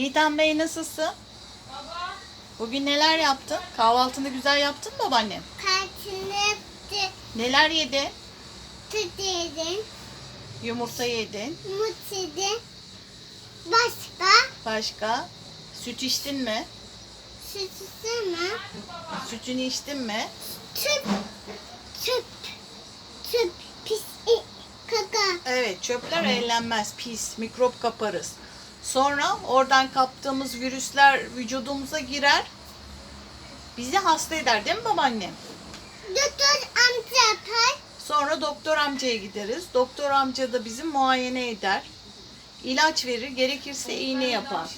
Yiğitan Bey nasılsın? Bugün neler yaptın? Kahvaltını güzel yaptın mı babaannem? Kartını yaptı. Neler yedin? Tut yedin. Yumurta yedin. Mut yedin. Başka? Başka? Süt içtin mi? Sütüsü mü? Sütünü içtin mi? Tüp. Tüp. Tüp. Pis. i- Kaka. Evet çöpler ellenmez pis mikrop kaparız. Sonra oradan kaptığımız virüsler vücudumuza girer. Bizi hasta eder değil mi babaannem? Doktor amca yapar. Sonra doktor amcaya gideriz. Doktor amca da bizi muayene eder. İlaç verir, gerekirse iğne yapar.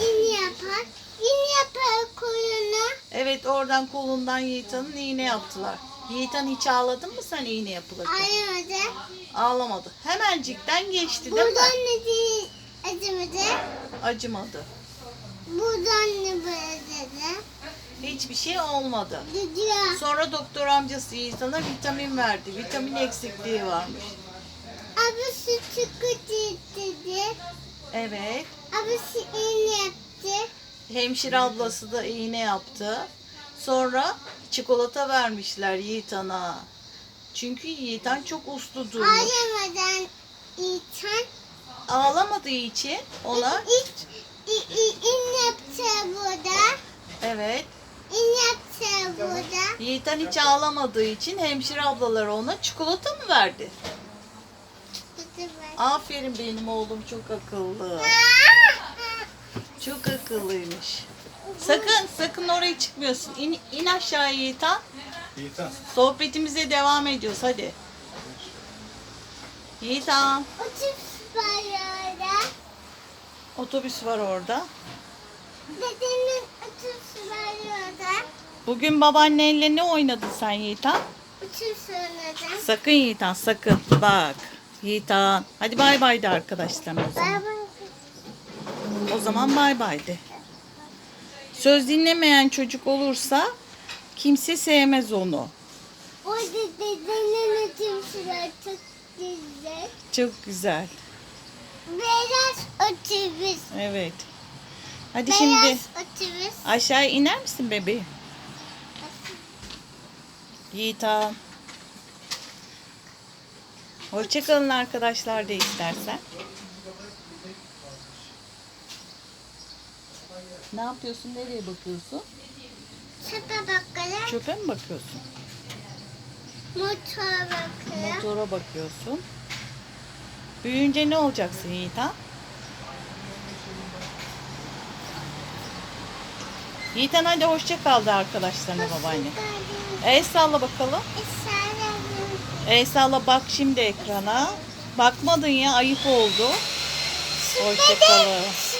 İğne yapar. İğne yapar koluna. Evet oradan kolundan Yiğitan'ın iğne yaptılar. Yiğitan hiç ağladın mı sen iğne yapılırken? Ayırmadı. Ağlamadı. Hemencikten geçti değil mi? Buradan değil acımadı. Acımadı. Buradan ne böyle dedi. Hiçbir şey olmadı. Gidiyor. Sonra doktor amcası Yiğitan'a vitamin verdi. Vitamin eksikliği varmış. Abi sütü kötü dedi. Evet. Abi şu iğne yaptı. Hemşire ablası da iğne yaptı. Sonra çikolata vermişler Yiğitan'a. Çünkü Yiğitan çok uslu durmuş. Ayırmadan içen. Ağlamadığı için ona İlk i- i- iğne yaptı burada. evet yaptı burada. Yiğitan hiç ağlamadığı için hemşire ablalar ona çikolata mı verdi? Aferin benim oğlum çok akıllı. Çok akıllıymış. Sakın sakın oraya çıkmıyorsun. İn, in aşağıya Yiğitan. Yiğitan. Sohbetimize devam ediyoruz hadi. Yiğitan. Otuz var orada. Otobüs var orada. Dedemin otuz var orada. Bugün babaannenle ne oynadın sen Yiğitan? Otuz oynadım. Sakın Yiğitan sakın. Bak. Yiğitan. Hadi bay bay de arkadaşlarına o zaman. Baba. O zaman bay bay de. Söz dinlemeyen çocuk olursa kimse sevmez onu. Orada dedemin otuz var. Çok güzel. Çok güzel. Beyaz otobüs. Evet. Hadi Beyaz şimdi otobüs. aşağı iner misin bebeğim? Yiğitan. Hoşçakalın arkadaşlar de istersen. Ne yapıyorsun? Nereye bakıyorsun? Çöpe bakalım. Çöpe mi bakıyorsun? Motora bakalım. Motora bakıyorsun. Büyüyünce ne olacaksın Yiğitan? Yiğitan hadi hoşça kal de arkadaşlarına babaanne. El salla bakalım. El salla bak şimdi ekrana. Bakmadın ya ayıp oldu. Hoşça kalın.